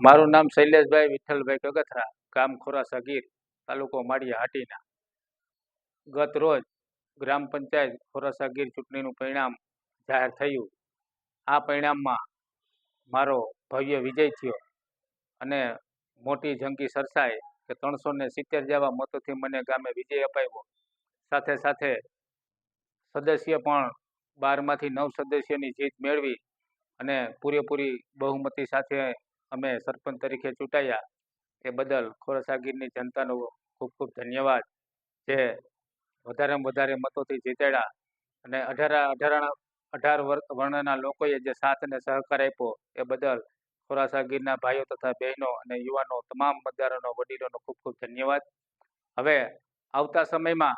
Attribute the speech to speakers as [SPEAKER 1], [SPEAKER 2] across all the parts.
[SPEAKER 1] મારું નામ શૈલેષભાઈ વિઠ્ઠલભાઈ કગથરા ગામ ખોરાસા ગીર, તાલુકો માળિયા હાટીના. ગત રોજ ગ્રામ પંચાયત ખોરાસા ગીર ચૂંટણીનું પરિણામ જાહેર થયું. આ પરિણામમાં મારો ભવ્ય વિજય થયો અને મોટી જંગી સરસાએ કે ત્રણસો ને સિત્તેર જેવા મતોથી મને ગામે વિજય અપાવ્યો. સાથે સાથે સદસ્ય પણ બારમાંથી નવ સદસ્યની જીત મેળવી અને પૂરેપૂરી બહુમતી સાથે અમે સરપંચ તરીકે ચૂંટાયા. એ બદલ ખોરસાગીરની જનતાનો ખૂબ ખૂબ ધન્યવાદ. જે વધારેમાં વધારે મતોથી જીતેડા અને અઢાર અઢાર અઢાર વર- વર્ણના લોકોએ જે સાથ અને સહકાર આપ્યો, એ બદલ ખોરાસાગીરના ભાઈઓ તથા બહેનો અને યુવાનો તમામ મતદારોનો, વડીલોનો ખૂબ ખૂબ ધન્યવાદ. હવે આવતા સમયમાં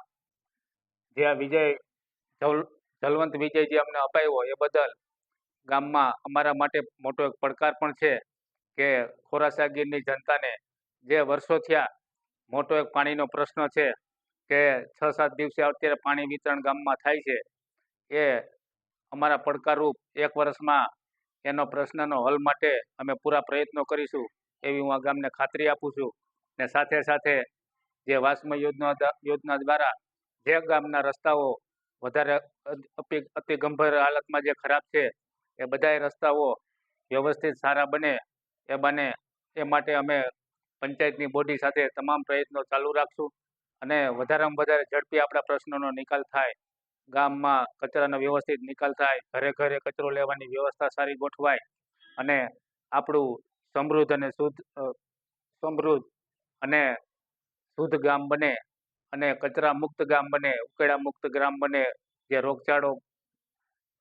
[SPEAKER 1] જે આ વિજય જલવંત વિજય જે અમને અપાયો, એ બદલ ગામમાં અમારા માટે મોટો એક પડકાર પણ છે. કે ખોરાસા ગીરની જનતાને જે વર્ષો થયા મોટો એક પાણીનો પ્રશ્ન છે કે છ સાત દિવસે અત્યારે પાણી વિતરણ ગામમાં થાય છે, એ અમારા પડકારરૂપ એક વર્ષમાં એનો પ્રશ્નનો હલ માટે અમે પૂરા પ્રયત્નો કરીશું એવી હું આ ગામને ખાતરી આપું છું. ને સાથે સાથે જે વાસ્મ યોજના યોજના દ્વારા જે ગામના રસ્તાઓ વધારે અતિ અતિ ગંભીર હાલતમાં જે ખરાબ છે, એ બધાય રસ્તાઓ વ્યવસ્થિત સારા બને એ બને. એ માટે અમે પંચાયતની બોડી સાથે તમામ પ્રયત્નો ચાલુ રાખશું અને વધારેમાં વધારે ઝડપી આપણા પ્રશ્નોનો નિકાલ થાય. ગામમાં કચરાનો વ્યવસ્થિત નિકાલ થાય. ઘરે ઘરે કચરો લેવાની વ્યવસ્થા સારી ગોઠવાય અને આપણું સમૃદ્ધ અને શુદ્ધ સમૃદ્ધ અને શુદ્ધ ગામ બને અને કચરા મુક્ત ગામ બને, ઉકેડા મુક્ત ગ્રામ બને. જે રોગચાળો,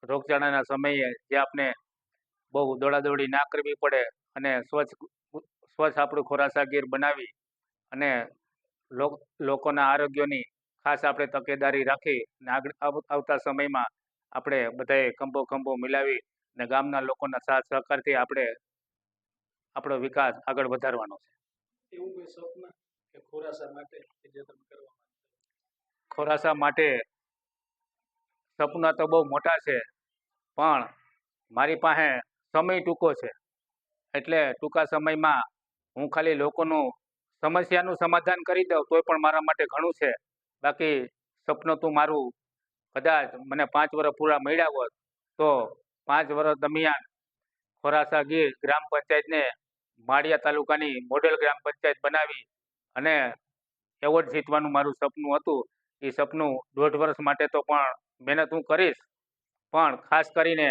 [SPEAKER 1] રોગચાળાના સમયે જે આપણે બહુ દોડાદોડી ના કરવી પડે અને સ્વચ્છ સ્વચ્છ આપણું ખોરાસા ગીર બનાવી અને લોક- લોકોના આરોગ્યની ખાસ આપણે તકેદારી રાખી અને આગળ આવતા સમયમાં આપણે બધાએ ખંભો ખંભો મિલાવી અને ગામના લોકોના સાથ સહકારથી આપણે આપણો વિકાસ આગળ વધારવાનો છે.
[SPEAKER 2] એવું કોઈ સ્વપ્ન કે ખોરાસા માટે કે જે તમે કરવા
[SPEAKER 1] ખોરાસા માટે સપના તો બહુ મોટા છે પણ મારી પાસે સમય ટૂંકો છે. એટલે ટૂંકા સમયમાં હું ખાલી લોકોનું સમસ્યાનું સમાધાન કરી દઉં, તોય પણ મારા માટે ઘણું છે. બાકી સપનું તું મારું કદાચ મને પાંચ વર્ષ પૂરા મળ્યા હોત, તો પાંચ વર્ષ દરમિયાન ખોરાસા ગીર ગ્રામ પંચાયતને માળિયા તાલુકાની મોડેલ ગ્રામ પંચાયત બનાવી અને એવોર્ડ જીતવાનું મારું સપનું હતું. એ સપનું દોઢ વર્ષ માટે તો પણ મહેનત હું કરીશ. પણ ખાસ કરીને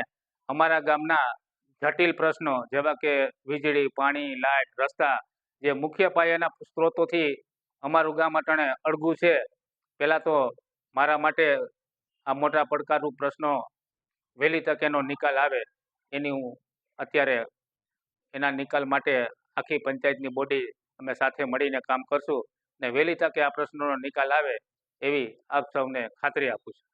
[SPEAKER 1] અમારા ગામના જટિલ પ્રશ્નો, જેવા કે વીજળી, પાણી, લાઇટ, રસ્તા, જે મુખ્ય પાયાના સ્ત્રોતોથી અમારું ગામ અટાણે અળગું છે. પહેલાં તો મારા માટે આ મોટા પડકારરૂપ પ્રશ્નો વહેલી તકે એનો નિકાલ આવે એની હું અત્યારે એના નિકાલ માટે આખી પંચાયતની બોડી અમે સાથે મળીને કામ કરશું ને વહેલી તકે આ પ્રશ્નોનો નિકાલ આવે એવી આપ સૌને ખાતરી આપું છું.